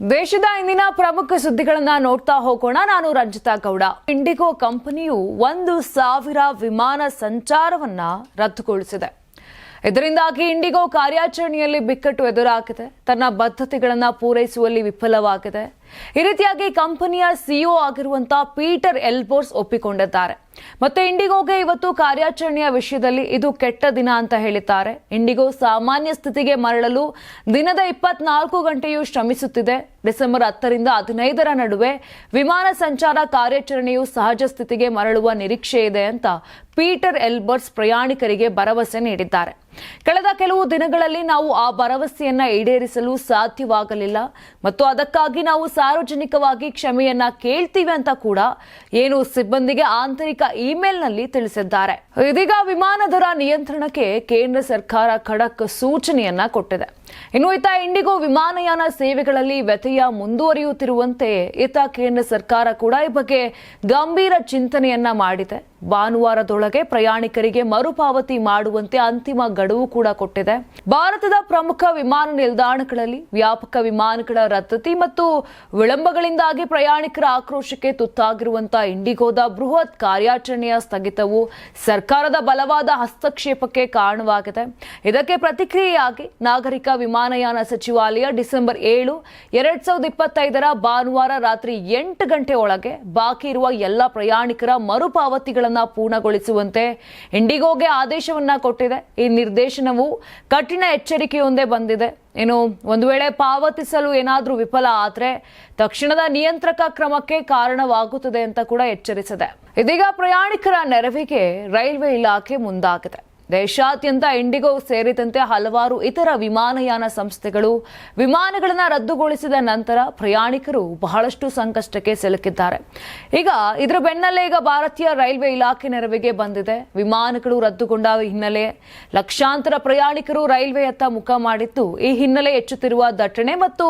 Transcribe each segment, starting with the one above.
ದೇಶದ ಇಂದಿನ ಪ್ರಮುಖ ಸುದ್ದಿಗಳನ್ನ ನೋಡ್ತಾ ಹೋಗೋಣ. ನಾನು ರಂಜಿತಾ ಗೌಡ. ಇಂಡಿಗೋ ಕಂಪನಿಯು ಒಂದು ಸಾವಿರ ವಿಮಾನ ಸಂಚಾರವನ್ನ ರದ್ದುಗೊಳಿಸಿದೆ. ಇದರಿಂದಾಗಿ ಇಂಡಿಗೋ ಕಾರ್ಯಾಚರಣೆಯಲ್ಲಿ ಬಿಕ್ಕಟ್ಟು ಎದುರಾಗಿದೆ. ತನ್ನ ಬದ್ಧತೆಗಳನ್ನು ಪೂರೈಸುವಲ್ಲಿ ವಿಫಲವಾಗಿದೆ. ಈ ರೀತಿಯಾಗಿ ಕಂಪನಿಯ ಸಿಇಒ ಆಗಿರುವಂತಹ ಪೀಟರ್ ಎಲ್ಬೋರ್ಸ್ ಒಪ್ಪಿಕೊಂಡಿದ್ದಾರೆ. ಮತ್ತೆ ಇಂಡಿಗೋಗೆ ಇವತ್ತು ಕಾರ್ಯಾಚರಣೆಯ ವಿಷಯದಲ್ಲಿ ಇದು ಕೆಟ್ಟ ದಿನ ಅಂತ ಹೇಳಿದ್ದಾರೆ. ಇಂಡಿಗೋ ಸಾಮಾನ್ಯ ಸ್ಥಿತಿಗೆ ಮರಳಲು ದಿನದ ಇಪ್ಪತ್ನಾಲ್ಕು ಗಂಟೆಯೂ ಶ್ರಮಿಸುತ್ತಿದೆ. ಡಿಸೆಂಬರ್ ಹತ್ತರಿಂದ ಹದಿನೈದರ ನಡುವೆ ವಿಮಾನ ಸಂಚಾರ ಕಾರ್ಯಾಚರಣೆಯು ಸಹಜ ಸ್ಥಿತಿಗೆ ಮರಳುವ ನಿರೀಕ್ಷೆ ಇದೆ ಅಂತ ಪೀಟರ್ ಎಲ್ಬರ್ಟ್ಸ್ ಪ್ರಯಾಣಿಕರಿಗೆ ಭರವಸೆ ನೀಡಿದ್ದಾರೆ. ಕಳೆದ ಕೆಲವು ದಿನಗಳಲ್ಲಿ ನಾವು ಆ ಭರವಸೆಯನ್ನ ಈಡೇರಿಸಲು ಸಾಧ್ಯವಾಗಲಿಲ್ಲ. ಮತ್ತು ಅದಕ್ಕಾಗಿ ನಾವು ಸಾರ್ವಜನಿಕವಾಗಿ ಕ್ಷಮೆಯನ್ನ ಕೇಳ್ತೀವಿ ಅಂತ ಕೂಡ ಏನು ಸಿಬ್ಬಂದಿಗೆ ಆಂತರಿಕ ಇಮೇಲ್ನಲ್ಲಿ ತಿಳಿಸಿದ್ದಾರೆ. ಇದೀಗ ವಿಮಾನ ದರ ನಿಯಂತ್ರಣಕ್ಕೆ ಕೇಂದ್ರ ಸರ್ಕಾರ ಖಡಕ್ ಸೂಚನೆಯನ್ನ ಕೊಟ್ಟಿದೆ. ಇನ್ನು ಈತ ಇಂಡಿಗೋ ವಿಮಾನಯಾನ ಸೇವೆಗಳಲ್ಲಿ ವ್ಯತ್ಯಯ ಮುಂದುವರಿಯುತ್ತಿರುವಂತೆ ಈತ ಕೇಂದ್ರ ಸರ್ಕಾರ ಕೂಡ ಈ ಬಗ್ಗೆ ಗಂಭೀರ ಚಿಂತನೆಯನ್ನ ಮಾಡಿದೆ. ಭಾನುವಾರದೊಳಗೆ ಪ್ರಯಾಣಿಕರಿಗೆ ಮರುಪಾವತಿ ಮಾಡುವಂತೆ ಅಂತಿಮ ಗಡುವು ಕೂಡ ಕೊಟ್ಟಿದೆ. ಭಾರತದ ಪ್ರಮುಖ ವಿಮಾನ ನಿಲ್ದಾಣಗಳಲ್ಲಿ ವ್ಯಾಪಕ ವಿಮಾನಗಳ ರದ್ದತಿ ಮತ್ತು ವಿಳಂಬಗಳಿಂದಾಗಿ ಪ್ರಯಾಣಿಕರ ಆಕ್ರೋಶಕ್ಕೆ ತುತ್ತಾಗಿರುವಂತಹ ಇಂಡಿಗೋದ ಬೃಹತ್ ಕಾರ್ಯಾಚರಣೆಯ ಸ್ಥಗಿತವು ಸರ್ಕಾರದ ಬಲವಾದ ಹಸ್ತಕ್ಷೇಪಕ್ಕೆ ಕಾರಣವಾಗಿದೆ. ಇದಕ್ಕೆ ಪ್ರತಿಕ್ರಿಯೆಯಾಗಿ ನಾಗರಿಕ ವಿಮಾನಯಾನ ಸಚಿವಾಲಯ ಡಿಸೆಂಬರ್ ಏಳು, ಎರಡ್ ಸಾವಿರದ ಇಪ್ಪತ್ತೈದರ ಭಾನುವಾರ ರಾತ್ರಿ ಎಂಟು ಗಂಟೆ ಒಳಗೆ ಬಾಕಿ ಇರುವ ಎಲ್ಲ ಪ್ರಯಾಣಿಕರ ಮರುಪಾವತಿಗಳನ್ನ ಪೂರ್ಣಗೊಳಿಸುವಂತೆ ಇಂಡಿಗೋಗೆ ಆದೇಶವನ್ನ ಕೊಟ್ಟಿದೆ. ಈ ನಿರ್ದೇಶನವು ಕಠಿಣ ಎಚ್ಚರಿಕೆಯೊಂದೇ ಬಂದಿದೆ. ಏನು ಒಂದು ವೇಳೆ ಪಾವತಿಸಲು ಏನಾದರೂ ವಿಫಲ ಆದರೆ ತಕ್ಷಣದ ನಿಯಂತ್ರಕ ಕ್ರಮಕ್ಕೆ ಕಾರಣವಾಗುತ್ತದೆ ಅಂತ ಕೂಡ ಎಚ್ಚರಿಸಿದೆ. ಇದೀಗ ಪ್ರಯಾಣಿಕರ ನೆರವಿಗೆ ರೈಲ್ವೆ ಇಲಾಖೆ ಮುಂದಾಗಿದೆ. ದೇಶಾದ್ಯಂತ ಇಂಡಿಗೋ ಸೇರಿದಂತೆ ಹಲವಾರು ಇತರ ವಿಮಾನಯಾನ ಸಂಸ್ಥೆಗಳು ವಿಮಾನಗಳನ್ನು ರದ್ದುಗೊಳಿಸಿದ ನಂತರ ಪ್ರಯಾಣಿಕರು ಬಹಳಷ್ಟು ಸಂಕಷ್ಟಕ್ಕೆ ಸಿಲುಕಿದ್ದಾರೆ. ಈಗ ಇದರ ಬೆನ್ನಲ್ಲೇ ಈಗ ಭಾರತೀಯ ರೈಲ್ವೆ ಇಲಾಖೆ ನೆರವಿಗೆ ಬಂದಿದೆ. ವಿಮಾನಗಳು ರದ್ದುಗೊಂಡ ಹಿನ್ನೆಲೆ ಲಕ್ಷಾಂತರ ಪ್ರಯಾಣಿಕರು ರೈಲ್ವೆಯತ್ತ ಮುಖ ಮಾಡಿದ್ದು ಈ ಹಿನ್ನೆಲೆ ಹೆಚ್ಚುತ್ತಿರುವ ದಟ್ಟಣೆ ಮತ್ತು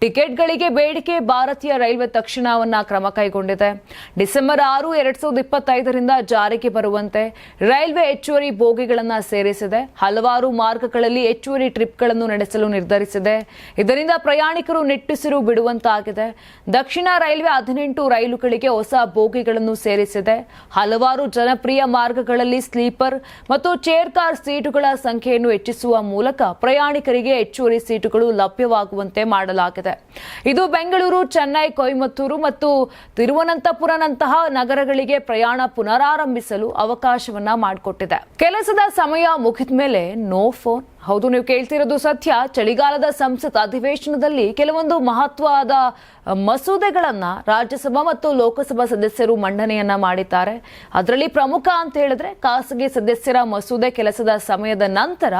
ಟಿಕೆಟ್ಗಳಿಗೆ ಬೇಡಿಕೆ ಭಾರತೀಯ ರೈಲ್ವೆ ತಕ್ಷಣವನ್ನ ಕ್ರಮ ಕೈಗೊಂಡಿದೆ. ಡಿಸೆಂಬರ್ ಆರು, ಎರಡ್ ಸಾವಿರದ ಇಪ್ಪತ್ತೈದರಿಂದ ಜಾರಿಗೆ ಬರುವಂತೆ ರೈಲ್ವೆ ಹೆಚ್ಚುವರಿ ಬೋಗಿಗಳ ಸೇರಿಸಿದೆ. ಹಲವಾರು ಮಾರ್ಗಗಳಲ್ಲಿ ಹೆಚ್ಚುವರಿ ಟ್ರಿಪ್ಗಳನ್ನು ನಡೆಸಲು ನಿರ್ಧರಿಸಿದೆ. ಇದರಿಂದ ಪ್ರಯಾಣಿಕರು ನಿಟ್ಟುಸಿರು ಬಿಡುವಂತಾಗಿದೆ. ದಕ್ಷಿಣ ರೈಲ್ವೆ ಹದಿನೆಂಟು ರೈಲುಗಳಿಗೆ ಹೊಸ ಬೋಗಿಗಳನ್ನು ಸೇರಿಸಿದೆ. ಹಲವಾರು ಜನಪ್ರಿಯ ಮಾರ್ಗಗಳಲ್ಲಿ ಸ್ಲೀಪರ್ ಮತ್ತು ಚೇರ್ ಕಾರ್ ಸೀಟುಗಳ ಸಂಖ್ಯೆಯನ್ನು ಹೆಚ್ಚಿಸುವ ಮೂಲಕ ಪ್ರಯಾಣಿಕರಿಗೆ ಹೆಚ್ಚುವರಿ ಸೀಟುಗಳು ಲಭ್ಯವಾಗುವಂತೆ ಮಾಡಲಾಗಿದೆ. ಇದು ಬೆಂಗಳೂರು, ಚೆನ್ನೈ, ಕೊಯಮತ್ತೂರು ಮತ್ತು ತಿರುವನಂತಪುರನಂತಹ ನಗರಗಳಿಗೆ ಪ್ರಯಾಣ ಪುನರಾರಂಭಿಸಲು ಅವಕಾಶವನ್ನ ಮಾಡಿಕೊಟ್ಟಿದೆ. ಕೆಲಸದ ಸಮಯ ಮುಗಿದ ಮೇಲೆ ನೋ ಫೋನ್ ಹೌದು, ನೀವು ಕೇಳ್ತಿರೋದು ಸತ್ಯ. ಚಳಿಗಾಲದ ಸಂಸತ್ ಅಧಿವೇಶನದಲ್ಲಿ ಕೆಲವೊಂದು ಮಹತ್ವದ ಮಸೂದೆಗಳನ್ನ ರಾಜ್ಯಸಭಾ ಮತ್ತು ಲೋಕಸಭಾ ಸದಸ್ಯರು ಮಂಡನೆಯನ್ನ ಮಾಡಿದ್ದಾರೆ. ಅದರಲ್ಲಿ ಪ್ರಮುಖ ಅಂತ ಹೇಳಿದ್ರೆ ಖಾಸಗಿ ಸದಸ್ಯರ ಮಸೂದೆ ಕೆಲಸದ ಸಮಯದ ನಂತರ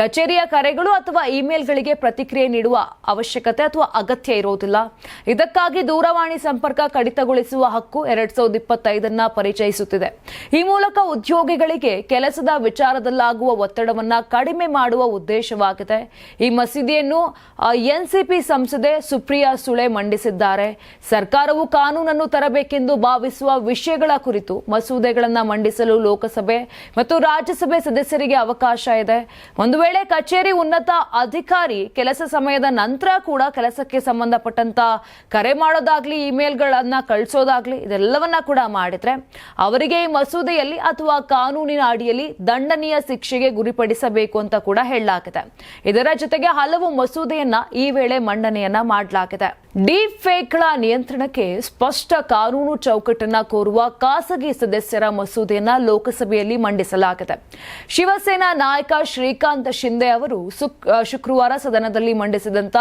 ಕಚೇರಿಯ ಕರೆಗಳು ಅಥವಾ ಇಮೇಲ್ಗಳಿಗೆ ಪ್ರತಿಕ್ರಿಯೆ ನೀಡುವ ಅವಶ್ಯಕತೆ ಅಥವಾ ಅಗತ್ಯ ಇರೋದಿಲ್ಲ ಇದಕ್ಕಾಗಿ ದೂರವಾಣಿ ಸಂಪರ್ಕ ಕಡಿತಗೊಳಿಸುವ ಹಕ್ಕು ಎರಡ್ ಸಾವಿರದ ಇಪ್ಪತ್ತೈದನ್ನ ಪರಿಚಯಿಸುತ್ತಿದೆ. ಈ ಮೂಲಕ ಉದ್ಯೋಗಿಗಳಿಗೆ ಕೆಲಸದ ವಿಚಾರದಲ್ಲಾಗುವ ಒತ್ತಡವನ್ನ ಕಡಿಮೆ ಮಾಡುವ ಉದ್ದೇಶವಾಗಿದೆ. ಈ ಮಸೀದಿಯನ್ನು ಎನ್ಸಿಪಿ ಸಂಸದೆ ಸುಪ್ರಿಯಾ ಸುಳೆ ಮಂಡಿಸಿದ್ದಾರೆ. ಸರ್ಕಾರವು ಕಾನೂನನ್ನು ತರಬೇಕೆಂದು ಭಾವಿಸುವ ವಿಷಯಗಳ ಕುರಿತು ಮಸೂದೆಗಳನ್ನು ಮಂಡಿಸಲು ಲೋಕಸಭೆ ಮತ್ತು ರಾಜ್ಯಸಭೆ ಸದಸ್ಯರಿಗೆ ಅವಕಾಶ ಇದೆ. ಒಂದು ವೇಳೆ ಕಚೇರಿ ಉನ್ನತ ಅಧಿಕಾರಿ ಕೆಲಸ ಸಮಯದ ನಂತರ ಕೂಡ ಕೆಲಸಕ್ಕೆ ಸಂಬಂಧಪಟ್ಟಂತ ಕರೆ ಮಾಡೋದಾಗ್ಲಿ, ಇಮೇಲ್ಗಳನ್ನ ಕಳಿಸೋದಾಗ್ಲಿ, ಇದೆಲ್ಲವನ್ನ ಕೂಡ ಮಾಡಿದ್ರೆ ಅವರಿಗೆ ಈ ಮಸೂದೆಯಲ್ಲಿ ಅಥವಾ ಕಾನೂನಿನ ಅಡಿಯಲ್ಲಿ ದಂಡನೀಯ ಶಿಕ್ಷೆಗೆ ಗುರಿಪಡಿಸಬೇಕು ಅಂತ ಕೂಡ ಹೇಳಲಾಗಿದೆ ಇದರ ಜೊತೆಗೆ ಹಲವು ಮಸೂದೆಯನ್ನ ಈ ವೇಳೆ ಮಂಡನೆಯನ್ನ ಮಾಡಲಾಗಿದೆ. ಡೀಪ್ ಫೇಕ್ಗಳ ನಿಯಂತ್ರಣಕ್ಕೆ ಸ್ಪಷ್ಟ ಕಾನೂನು ಚೌಕಟ್ಟನ್ನು ಕೋರುವ ಖಾಸಗಿ ಸದಸ್ಯರ ಮಸೂದೆಯನ್ನ ಲೋಕಸಭೆಯಲ್ಲಿ ಮಂಡಿಸಲಾಗಿದೆ. ಶಿವಸೇನಾ ನಾಯಕ ಶ್ರೀಕಾಂತ್ ಶಿಂದೆ ಅವರು ಶುಕ್ರವಾರ ಸದನದಲ್ಲಿ ಮಂಡಿಸಿದಂತ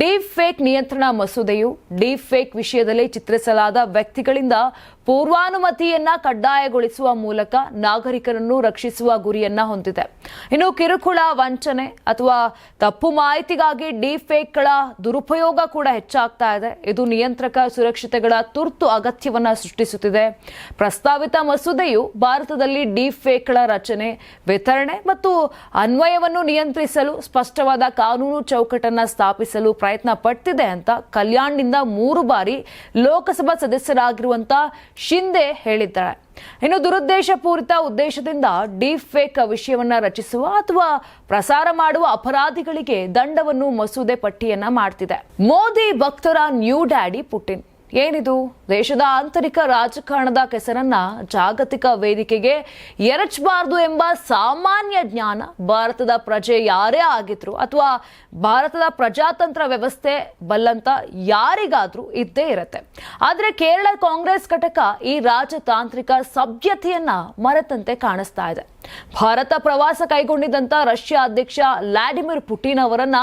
ಡೀಪ್ ಫೇಕ್ ನಿಯಂತ್ರಣ ಮಸೂದೆಯು ಡೀಪ್ ಫೇಕ್ ವಿಷಯದಲ್ಲಿ ಚಿತ್ರಿಸಲಾದ ವ್ಯಕ್ತಿಗಳಿಂದ ಪೂರ್ವಾನುಮತಿಯನ್ನ ಕಡ್ಡಾಯಗೊಳಿಸುವ ಮೂಲಕ ನಾಗರಿಕರನ್ನು ರಕ್ಷಿಸುವ ಗುರಿಯನ್ನ ಹೊಂದಿದೆ. ಇನ್ನು ಕಿರುಕುಳ ವಂಚನೆ ಅಥವಾ ತಪ್ಪು ಮಾಹಿತಿಗಾಗಿ ಡಿಫೇಕ್ಗಳ ದುರುಪಯೋಗ ಕೂಡ ಹೆಚ್ಚಾಗ್ತಾ ಇದೆ. ಇದು ನಿಯಂತ್ರಕ ಸುರಕ್ಷತೆಗಳ ತುರ್ತು ಅಗತ್ಯವನ್ನ ಸೃಷ್ಟಿಸುತ್ತಿದೆ. ಪ್ರಸ್ತಾವಿತ ಮಸೂದೆಯು ಭಾರತದಲ್ಲಿ ಡಿಫೇಕ್ಗಳ ರಚನೆ, ವಿತರಣೆ ಮತ್ತು ಅನ್ವಯವನ್ನು ನಿಯಂತ್ರಿಸಲು ಸ್ಪಷ್ಟವಾದ ಕಾನೂನು ಚೌಕಟ್ಟನ್ನ ಸ್ಥಾಪಿಸಲು ಪ್ರಯತ್ನ ಪಡ್ತಿದೆ ಅಂತ ಕಲ್ಯಾಣ್ನಿಂದ ಮೂರು ಬಾರಿ ಲೋಕಸಭಾ ಸದಸ್ಯರಾಗಿರುವಂತ ಶಿಂದೆ ಹೇಳಿದ್ದಾರೆ. ಇನ್ನು ದುರುದ್ದೇಶಪೂರಿತ ಉದ್ದೇಶದಿಂದ ಡೀಪ್ ಫೇಕ್ ವಿಷಯವನ್ನ ರಚಿಸುವ ಅಥವಾ ಪ್ರಸಾರ ಮಾಡುವ ಅಪರಾಧಿಗಳಿಗೆ ದಂಡವನ್ನು ಮಸೂದೆ ಪಟ್ಟಿಯನ್ನ ಮಾಡ್ತಿದೆ. ಮೋದಿ ಭಕ್ತರ ನ್ಯೂ ಡ್ಯಾಡಿ ಪುಟಿನ್. ಏನಿದು? ದೇಶದ ಆಂತರಿಕ ರಾಜಕಾರಣದ ಕೆಸರನ್ನ ಜಾಗತಿಕ ವೇದಿಕೆಗೆ ಎರಚಬಾರದು ಎಂಬ ಸಾಮಾನ್ಯ ಜ್ಞಾನ ಭಾರತದ ಪ್ರಜೆ ಯಾರೇ ಆಗಿದ್ರು ಅಥವಾ ಭಾರತದ ಪ್ರಜಾತಂತ್ರ ವ್ಯವಸ್ಥೆ ಬಲ್ಲಂತ ಯಾರಿಗಾದ್ರೂ ಇದ್ದೇ ಇರತ್ತೆ. ಆದರೆ ಕೇರಳ ಕಾಂಗ್ರೆಸ್ ಘಟಕ ಈ ರಾಜತಾಂತ್ರಿಕ ಸಭ್ಯತೆಯನ್ನ ಮರೆತಂತೆ ಕಾಣಿಸ್ತಾ ಇದೆ. ಭಾರತ ಪ್ರವಾಸ ಕೈಗೊಂಡಿದ್ದಂತ ರಷ್ಯಾ ಅಧ್ಯಕ್ಷ ವ್ಲಾಡಿಮಿರ್ ಪುಟಿನ್ ಅವರನ್ನ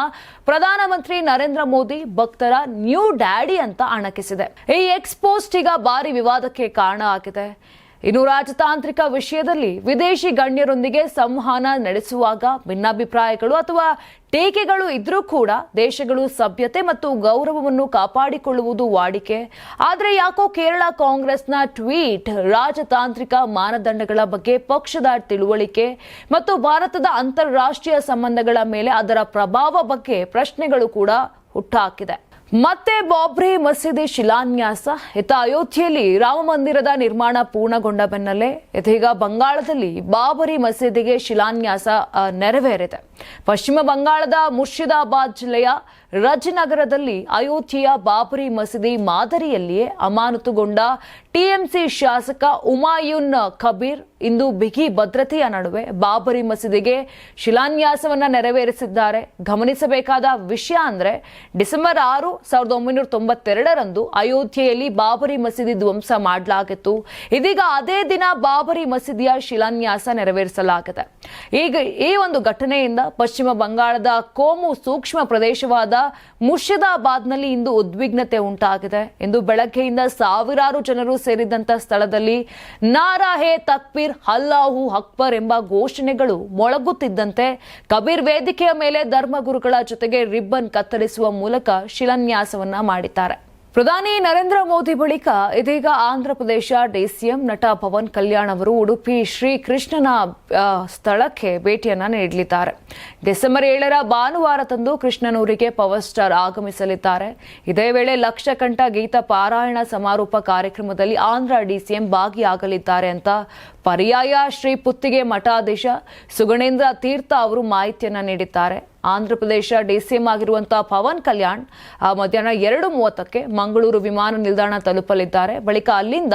ಪ್ರಧಾನಮಂತ್ರಿ ನರೇಂದ್ರ ಮೋದಿ ಭಕ್ತರ ನ್ಯೂ ಡ್ಯಾಡಿ ಅಂತ ಅಣಕಿಸಿದೆ. ಈ ಎಕ್ಸ್ಪೋಸ್ಟ್ ಈಗ ಭಾರಿ ವಿವಾದಕ್ಕೆ ಕಾರಣ ಆಗಿದೆ. ಇನ್ನು ರಾಜತಾಂತ್ರಿಕ ವಿಷಯದಲ್ಲಿ ವಿದೇಶಿ ಗಣ್ಯರೊಂದಿಗೆ ಸಂವಹನ ನಡೆಸುವಾಗ ಭಿನ್ನಾಭಿಪ್ರಾಯಗಳು ಅಥವಾ ಟೀಕೆಗಳು ಇದ್ರೂ ಕೂಡ ದೇಶಗಳು ಸಭ್ಯತೆ ಮತ್ತು ಗೌರವವನ್ನು ಕಾಪಾಡಿಕೊಳ್ಳುವುದು ವಾಡಿಕೆ. ಆದರೆ ಯಾಕೋ ಕೇರಳ ಕಾಂಗ್ರೆಸ್ನ ಟ್ವೀಟ್ ರಾಜತಾಂತ್ರಿಕ ಮಾನದಂಡಗಳ ಬಗ್ಗೆ ಪಕ್ಷದ ತಿಳುವಳಿಕೆ ಮತ್ತು ಭಾರತದ ಅಂತಾರಾಷ್ಟ್ರೀಯ ಸಂಬಂಧಗಳ ಮೇಲೆ ಅದರ ಪ್ರಭಾವ ಬಗ್ಗೆ ಪ್ರಶ್ನೆಗಳು ಕೂಡ ಹುಟ್ಟುಹಾಕಿದೆ ಮತ್ತೆ ಬಾಬ್ರಿ ಮಸೀದಿ ಶಿಲಾನ್ಯಾಸ. ಇತ್ತ ಅಯೋಧ್ಯೆಯಲ್ಲಿ ರಾಮ ಮಂದಿರದ ನಿರ್ಮಾಣ ಪೂರ್ಣಗೊಂಡ ಬೆನ್ನಲ್ಲೇ ಇದೀಗ ಬಂಗಾಳದಲ್ಲಿ ಬಾಬರಿ ಮಸೀದಿಗೆ ಶಿಲಾನ್ಯಾಸ ನೆರವೇರಿದೆ. ಪಶ್ಚಿಮ ಬಂಗಾಳದ ಮುರ್ಷಿದಾಬಾದ್ ಜಿಲ್ಲೆಯ ರಜನಗರದಲ್ಲಿ ಅಯೋಧ್ಯೆಯ ಬಾಬರಿ ಮಸೀದಿ ಮಾದರಿಯಲ್ಲಿಯೇ ಅಮಾನತುಗೊಂಡ ಟಿಎಂಸಿ ಶಾಸಕ ಉಮಾಯುನ್ ಕಬೀರ್ ಇಂದು ಬಿಗಿ ಭದ್ರತೆಯ ನಡುವೆ ಬಾಬರಿ ಮಸೀದಿಗೆ ಶಿಲಾನ್ಯಾಸವನ್ನ ನೆರವೇರಿಸಿದ್ದಾರೆ. ಗಮನಿಸಬೇಕಾದ ವಿಷಯ ಅಂದ್ರೆ ಡಿಸೆಂಬರ್ ಆರು ಸಾವಿರದ ಒಂಬೈನೂರ ತೊಂಬತ್ತೆರಡರಂದು ಅಯೋಧ್ಯೆಯಲ್ಲಿ ಬಾಬರಿ ಮಸೀದಿ ಧ್ವಂಸ ಮಾಡಲಾಗಿತ್ತು. ಇದೀಗ ಅದೇ ದಿನ ಬಾಬರಿ ಮಸೀದಿಯ ಶಿಲಾನ್ಯಾಸ ನೆರವೇರಿಸಲಾಗಿದೆ. ಈಗ ಈ ಒಂದು ಘಟನೆಯಿಂದ ಪಶ್ಚಿಮ ಬಂಗಾಳದ ಕೋಮು ಸೂಕ್ಷ್ಮ ಪ್ರದೇಶವಾದ ಮುರ್ಷಿದಾಬಾದ್ನಲ್ಲಿ ಇಂದು ಉದ್ವಿಗ್ನತೆ ಉಂಟಾಗಿದೆ. ಇಂದು ಬೆಳಗ್ಗೆಯಿಂದ ಸಾವಿರಾರು ಜನರು ಸೇರಿದಂತ ಸ್ಥಳದಲ್ಲಿ ನಾರಾ ಹೇ ತಕ್ಬೀರ್ ಅಲ್ಲಾಹು ಅಕ್ಬರ್ ಎಂಬ ಘೋಷಣೆಗಳು ಮೊಳಗುತ್ತಿದ್ದಂತೆ ಕಬೀರ್ ವೇದಿಕೆಯ ಮೇಲೆ ಧರ್ಮಗುರುಗಳ ಜೊತೆಗೆ ರಿಬ್ಬನ್ ಕತ್ತರಿಸುವ ಮೂಲಕ ಶಿಲಾನ್ಯಾಸವನ್ನ ಮಾಡಿದ್ದಾರೆ. ಪ್ರಧಾನಿ ನರೇಂದ್ರ ಮೋದಿ ಬಳಿಕ ಇದೀಗ ಆಂಧ್ರಪ್ರದೇಶ ಡಿಸಿಎಂ ನಟ ಪವನ್ ಕಲ್ಯಾಣ್ ಅವರು ಉಡುಪಿ ಶ್ರೀ ಕೃಷ್ಣನ ಸ್ಥಳಕ್ಕೆ ಭೇಟಿಯನ್ನ ನೀಡಲಿದ್ದಾರೆ. ಡಿಸೆಂಬರ್ ಏಳರ ಭಾನುವಾರದಂದು ಕೃಷ್ಣನೂರಿಗೆ ಪವರ್ ಸ್ಟಾರ್ ಆಗಮಿಸಲಿದ್ದಾರೆ. ಇದೇ ವೇಳೆ ಲಕ್ಷಕಂಠ ಗೀತ ಪಾರಾಯಣ ಸಮಾರೋಪ ಕಾರ್ಯಕ್ರಮದಲ್ಲಿ ಆಂಧ್ರ ಡಿಸಿಎಂ ಭಾಗಿಯಾಗಲಿದ್ದಾರೆ ಅಂತ ಪರ್ಯಾಯ ಶ್ರೀ ಪುತ್ತಿಗೆ ಮಠಾಧೀಶ ಸುಗಣೇಂದ್ರ ತೀರ್ಥ ಅವರು ಮಾಹಿತಿಯನ್ನ ನೀಡಿದ್ದಾರೆ. ಆಂಧ್ರಪ್ರದೇಶ ಡಿಸಿಎಂ ಆಗಿರುವಂತಹ ಪವನ್ ಕಲ್ಯಾಣ್ ಮಧ್ಯಾಹ್ನ ಎರಡು ಮೂವತ್ತಕ್ಕೆ ಮಂಗಳೂರು ವಿಮಾನ ನಿಲ್ದಾಣ ತಲುಪಲಿದ್ದಾರೆ. ಬಳಿಕ ಅಲ್ಲಿಂದ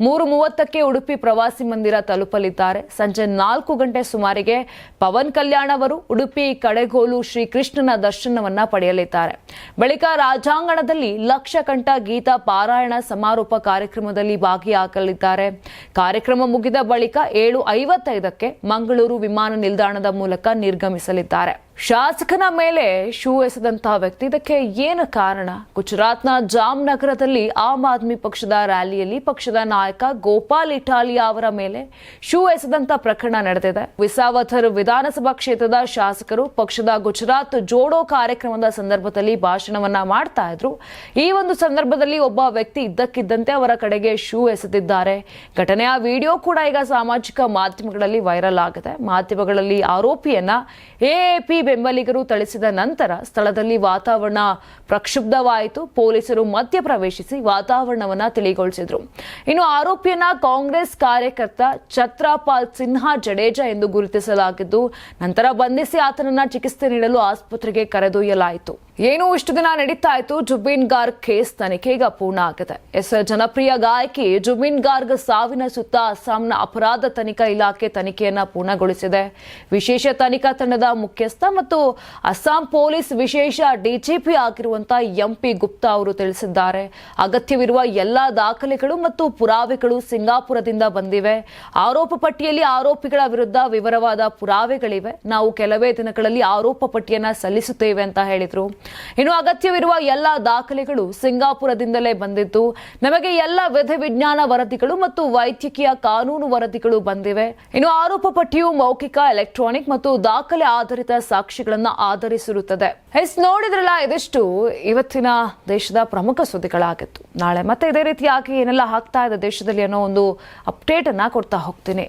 ಮೂರು ಮೂವತ್ತಕ್ಕೆ ಉಡುಪಿ ಪ್ರವಾಸಿ ಮಂದಿರ ತಲುಪಲಿದ್ದಾರೆ. ಸಂಜೆ ನಾಲ್ಕು ಗಂಟೆ ಸುಮಾರಿಗೆ ಪವನ್ ಕಲ್ಯಾಣ್ ಅವರು ಉಡುಪಿ ಕಡೆಗೋಲು ಶ್ರೀಕೃಷ್ಣನ ದರ್ಶನವನ್ನ ಪಡೆಯಲಿದ್ದಾರೆ. ಬಳಿಕ ರಾಜಾಂಗಣದಲ್ಲಿ ಲಕ್ಷ ಕಂಠ ಗೀತಾ ಪಾರಾಯಣ ಸಮಾರೋಪ ಕಾರ್ಯಕ್ರಮದಲ್ಲಿ ಭಾಗಿಯಾಗಲಿದ್ದಾರೆ. ಕಾರ್ಯಕ್ರಮ ಮುಗಿದ ಬಳಿಕ ಏಳು ಐವತ್ತೈದಕ್ಕೆ ಮಂಗಳೂರು ವಿಮಾನ ನಿಲ್ದಾಣದ ಮೂಲಕ ನಿರ್ಗಮಿಸಲಿದ್ದಾರೆ. ಶಾಸಕನ ಮೇಲೆ ಶೂ ಎಸೆದಂತಹ ವ್ಯಕ್ತಿ. ಇದಕ್ಕೆ ಏನು ಕಾರಣ? ಗುಜರಾತ್ನ ಜಾಮ್ನಗರದಲ್ಲಿ ಆಮ್ ಆದ್ಮಿ ಪಕ್ಷದ ರ್ಯಾಲಿಯಲ್ಲಿ ಪಕ್ಷದ ನಾಯಕ ಗೋಪಾಲ್ ಇಟಾಲಿಯಾ ಅವರ ಮೇಲೆ ಶೂ ಎಸೆದಂತ ಪ್ರಕರಣ ನಡೆದಿದೆ. ವಿಸಾವಥರ್ ವಿಧಾನಸಭಾ ಕ್ಷೇತ್ರದ ಶಾಸಕರು ಪಕ್ಷದ ಗುಜರಾತ್ ಜೋಡೋ ಕಾರ್ಯಕ್ರಮದ ಸಂದರ್ಭದಲ್ಲಿ ಭಾಷಣವನ್ನ ಮಾಡ್ತಾ ಇದ್ರು. ಈ ಒಂದು ಸಂದರ್ಭದಲ್ಲಿ ಒಬ್ಬ ವ್ಯಕ್ತಿ ಇದ್ದಕ್ಕಿದ್ದಂತೆ ಅವರ ಕಡೆಗೆ ಶೂ ಎಸೆದಿದ್ದಾರೆ. ಘಟನೆಯ ವಿಡಿಯೋ ಕೂಡ ಈಗ ಸಾಮಾಜಿಕ ಮಾಧ್ಯಮಗಳಲ್ಲಿ ವೈರಲ್ ಆಗಿದೆ. ಮಾಧ್ಯಮಗಳಲ್ಲಿ ಆರೋಪಿಯನ್ನ ಎಎಪಿ ಬೆಂಬಲಿಗರು ಥಳಿಸಿದ ನಂತರ ಸ್ಥಳದಲ್ಲಿ ವಾತಾವರಣ ಪ್ರಕ್ಷುಬ್ಧವಾಯಿತು. ಪೊಲೀಸರು ಮಧ್ಯ ಪ್ರವೇಶಿಸಿ ವಾತಾವರಣವನ್ನ ತಿಳಿಗೊಳಿಸಿದ್ರು. ಇನ್ನು ಆರೋಪಿಯನ್ನ ಕಾಂಗ್ರೆಸ್ ಕಾರ್ಯಕರ್ತ ಛತ್ರಪಾಲ್ ಸಿನ್ಹಾ ಜಡೇಜಾ ಎಂದು ಗುರುತಿಸಲಾಗಿದ್ದು, ನಂತರ ಬಂಧಿಸಿ ಆತನನ್ನ ಚಿಕಿತ್ಸೆ ನೀಡಲು ಆಸ್ಪತ್ರೆಗೆ ಕರೆದೊಯ್ಯಲಾಯಿತು. ಏನು ಇಷ್ಟು ದಿನ ನಡೀತಾ ಇತ್ತು ಜುಬಿನ್ ಗಾರ್ಗ್ ಕೇಸ್ ತನಿಖೆ ಈಗ ಪೂರ್ಣ ಆಗಿದೆ. ಎಸ್ ಜನಪ್ರಿಯ ಗಾಯಕಿ ಜುಬಿನ್ ಗಾರ್ಗ್ ಸಾವಿನ ಸುತ್ತ ಅಸ್ಸಾಂನ ಅಪರಾಧ ತನಿಖಾ ಇಲಾಖೆ ತನಿಖೆಯನ್ನ ಪೂರ್ಣಗೊಳಿಸಿದೆ. ವಿಶೇಷ ತನಿಖಾ ತಂಡದ ಮುಖ್ಯಸ್ಥ ಮತ್ತು ಅಸ್ಸಾಂ ಪೊಲೀಸ್ ವಿಶೇಷ ಡಿಜಿಪಿ ಆಗಿರುವಂತಹ ಎಂಪಿ ಗುಪ್ತಾ ಅವರು ತಿಳಿಸಿದ್ದಾರೆ. ಅಗತ್ಯವಿರುವ ಎಲ್ಲಾ ದಾಖಲೆಗಳು ಮತ್ತು ಪುರಾವೆಗಳು ಸಿಂಗಾಪುರದಿಂದ ಬಂದಿವೆ. ಆರೋಪ ಪಟ್ಟಿಯಲ್ಲಿ ಆರೋಪಿಗಳ ವಿರುದ್ಧ ವಿವರವಾದ ಪುರಾವೆಗಳಿವೆ. ನಾವು ಕೆಲವೇ ದಿನಗಳಲ್ಲಿ ಆರೋಪ ಪಟ್ಟಿಯನ್ನ ಸಲ್ಲಿಸುತ್ತೇವೆ ಅಂತ ಹೇಳಿದ್ರು. ಇನ್ನು ಅಗತ್ಯವಿರುವ ಎಲ್ಲ ದಾಖಲೆಗಳು ಸಿಂಗಾಪುರದಿಂದಲೇ ಬಂದಿದ್ದು, ನಮಗೆ ಎಲ್ಲ ವಿಧಿವಿಜ್ಞಾನ ವರದಿಗಳು ಮತ್ತು ವೈದ್ಯಕೀಯ ಕಾನೂನು ವರದಿಗಳು ಬಂದಿವೆ. ಇನ್ನು ಆರೋಪ ಪಟ್ಟಿಯು ಮೌಖಿಕ, ಎಲೆಕ್ಟ್ರಾನಿಕ್ ಮತ್ತು ದಾಖಲೆ ಆಧಾರಿತ ಸಾಕ್ಷಿಗಳನ್ನು ಆಧರಿಸಿರುತ್ತದೆ. ಎಸ್, ನೋಡಿದ್ರಲ್ಲ, ಇದಿಷ್ಟು ಇವತ್ತಿನ ದೇಶದ ಪ್ರಮುಖ ಸುದ್ದಿಗಳಾಗಿತ್ತು. ನಾಳೆ ಮತ್ತೆ ಇದೇ ರೀತಿಯಾಗಿ ಏನೆಲ್ಲ ಆಗ್ತಾ ಇದೆ ದೇಶದಲ್ಲಿ ಅನ್ನೋ ಒಂದು ಅಪ್ಡೇಟ್ ಅನ್ನ ಕೊಡ್ತಾ ಹೋಗ್ತೀನಿ.